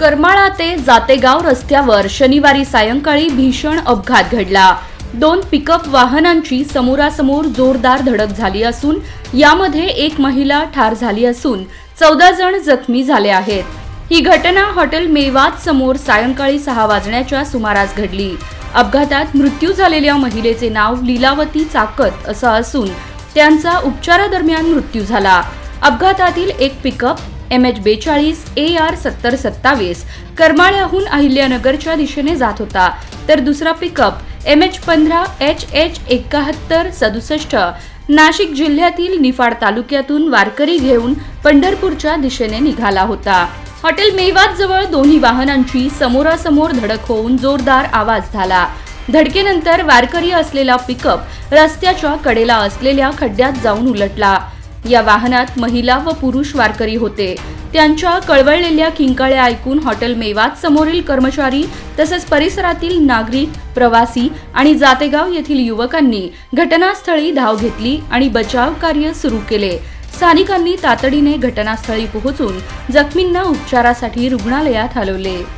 करमाळा ते जातेगाव रस्त्यावर शनिवारी सायंकाळी भीषण अपघात घडला. दोन पिकअप वाहनांची समोरासमोर जोरदार धडक झाली असून यामध्ये एक महिला ठार झाली असून चौदा जण जखमी झाले आहेत. ही घटना हॉटेल मेवात समोर सायंकाळी सहा वाजण्याच्या सुमारास घडली. अपघातात मृत्यू झालेल्या महिलेचे नाव लीलावती चाकत असं असून त्यांचा उपचारादरम्यान मृत्यू झाला. अपघातातील एक पिकअप एम एच बेचाळीस ए आर सत्तर सत्तावीस. करमाळ्याहून अहिल्यानगरच्या दिशेने जात होता. तर दुसरा पिकअप एम एच पंधरा एच एच एकाहत्तर सदुसष्ट. नाशिक जिल्ह्यातील निफाड तालुक्यातून वारकरी घेऊन पंढरपूरच्या दिशेने निघाला होता. हॉटेल मेवात जवळ दोन्ही वाहनांची समोरासमोर धडक होऊन जोरदार आवाज झाला. धडकेनंतर वारकरी असलेला पिकअप रस्त्याच्या कडेला असलेल्या खड्ड्यात जाऊन उलटला. या वाहनात महिला व पुरुष वारकरी होते. त्यांच्या कळवळलेल्या किंकाळ्या ऐकून हॉटेल मेवात समोरील कर्मचारी तसेच परिसरातील नागरिक प्रवासी आणि जातेगाव येथील युवकांनी घटनास्थळी धाव घेतली आणि बचाव कार्य सुरू केले. स्थानिकांनी तातडीने घटनास्थळी पोहोचून जखमींना उपचारासाठी रुग्णालयात हलवले.